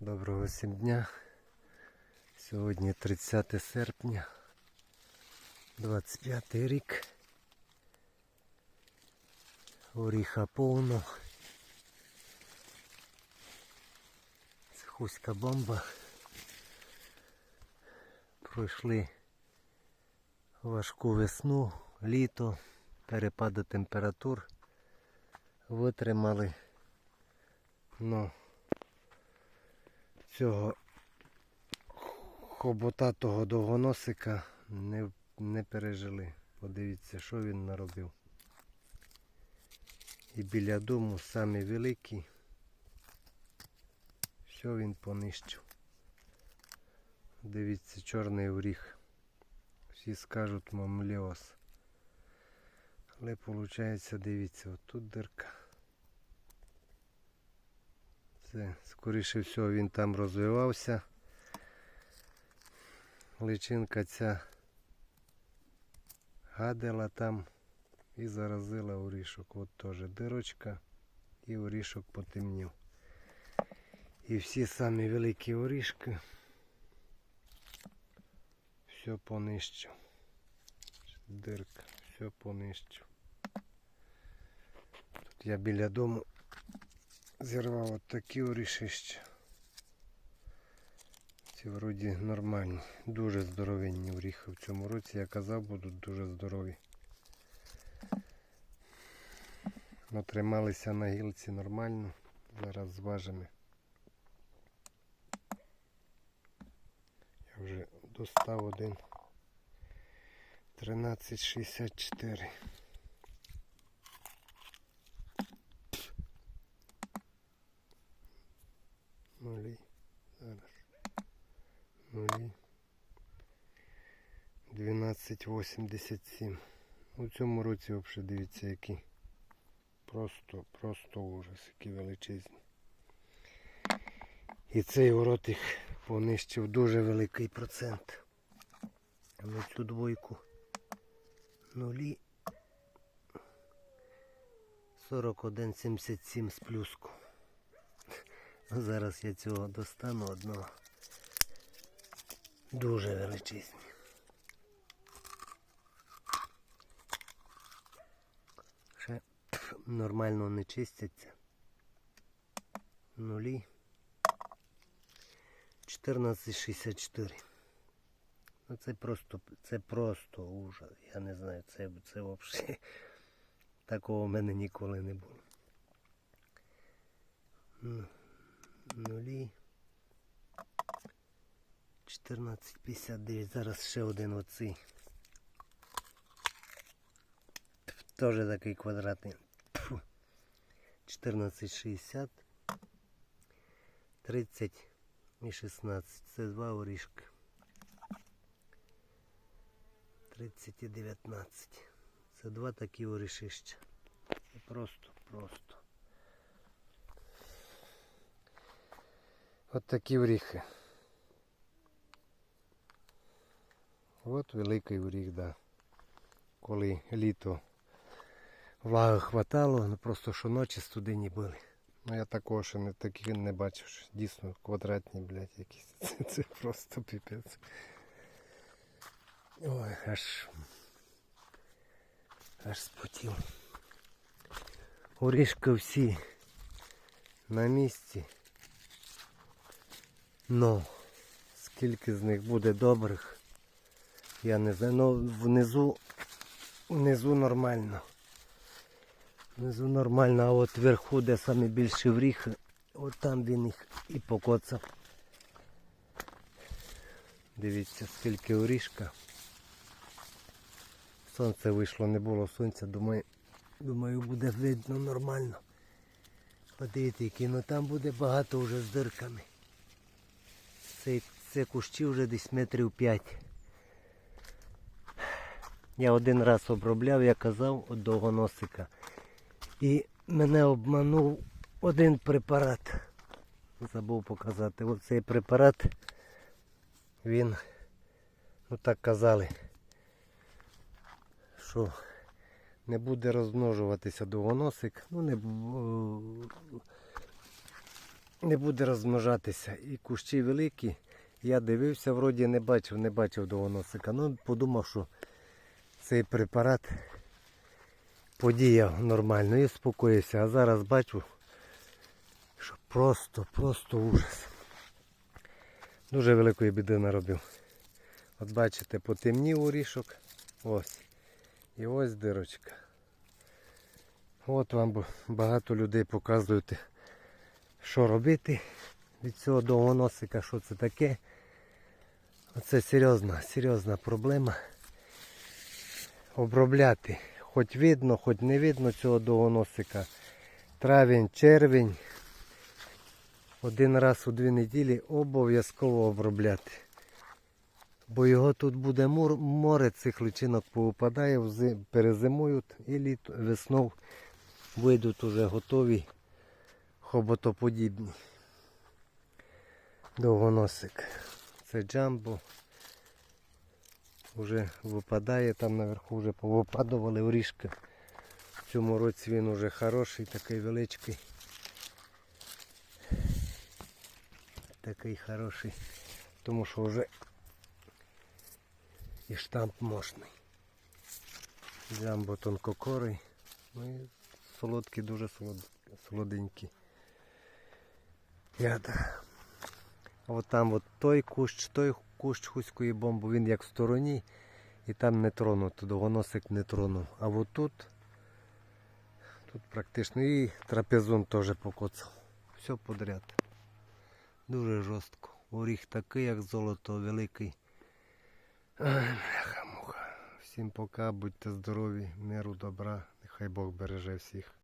Доброго всім дня. Сьогодні 30 серпня, 25 рік. Оріха повно. Це хуська бомба. Пройшли важку весну, літо, перепади температур. Витримали. Но цього хоботатого довгоносика не, не пережили. Подивіться, що він наробив. І біля дому самі великі. Все він понищив. Дивіться, чорний оріх. Всі скажуть мамліос. Але виходить, дивіться, отут дирка. Це, скоріше всього, він там розвивався. Личинка ця гадила там і заразила орішок. От теж дирочка і орішок потемнів. І всі самі великі орішки все понищив. Дирка, все понищив. Тут я біля дому зірвав от такі орішища. Ці вроді нормальні. Дуже здоровенні оріхи в цьому році. Я казав, будуть дуже здорові. Натрималися на гілці нормально. Зараз зважимо. Я вже достав один. 1364. Нулі. Зараз. Нулі. 1287. У цьому році взагалі дивіться які. Просто, просто ужас, які величезні. І цей урод їх понищив дуже великий процент. На цю двойку нулі 41,77 з плюску. Зараз я цього достану одного. Дуже величезні. Ще нормально не чистяться. Нулі. 14,64. Ну це просто, це просто ужас. Я не знаю, це, це взагалі такого в мене ніколи не було. Ну, нулі. 14,59. Зараз ще один оцей. Теж такий квадратний. Тьфу. 14,60. 30 і 16. Це два орішки. 30 і 19. Це два такі орішища. Просто, просто. От такі оріхи. От великий оріх, да. Коли літо влаги хватало, ну просто що ночі студені були. Ну я такого ще не таких не бачив, що дійсно квадратні, блядь, якісь. Це, це просто піпець. Ой, аж аж спотів. Орішки всі на місці. Ну, скільки з них буде добрих, я не знаю. Ну внизу, внизу нормально. Внизу нормально, а от вверху, де самі більші вріхи, от там він їх і покоцав. Дивіться, скільки орішка. Сонце вийшло, не було сонця, думаю, думаю буде видно нормально. Подивіться, ну там буде багато вже з дирками. Це, це кущі вже десь метрів 5. Я один раз обробляв, я казав, от довгоносика. І мене обманув один препарат. Забув показати. Оцей препарат, він, ну так казали, що не буде розмножуватися довгоносик. Ну не не буде розмножатися. І кущі великі. Я дивився, вроді не бачив, не бачив довгоносика. Ну, подумав, що цей препарат подіяв нормально і спокоївся. А зараз бачу, що просто, просто ужас. Дуже великої біди наробив. От бачите, потемнів орішок. Ось. І ось дирочка. От вам багато людей показують, що робити від цього довгоносика, що це таке. Оце серйозна, серйозна проблема. Обробляти. Хоч видно, хоч не видно цього довгоносика. Травень, червень. Один раз у дві неділі обов'язково обробляти. Бо його тут буде море цих личинок повипадає, перезимують і весною вийдуть уже готові хоботоподібні. Довгоносик. Це джамбо. Уже випадає, там наверху вже повипадували орішки. В цьому році він уже хороший, такий величкий. Такий хороший. Тому що вже і штамп мощний. Джамбо тонкокорий. Ну і солодкі, дуже солод... солоденькі. Ядра. А от там от той кущ, той кущ хуської бомби, він як в стороні і там не тронуто, довгоносик не тронув. А от тут, тут практично і трапезун теж покоцав. Все подряд. Дуже жорстко. Оріх такий, як золото, великий. Всім пока, будьте здорові, миру, добра. Нехай Бог береже всіх.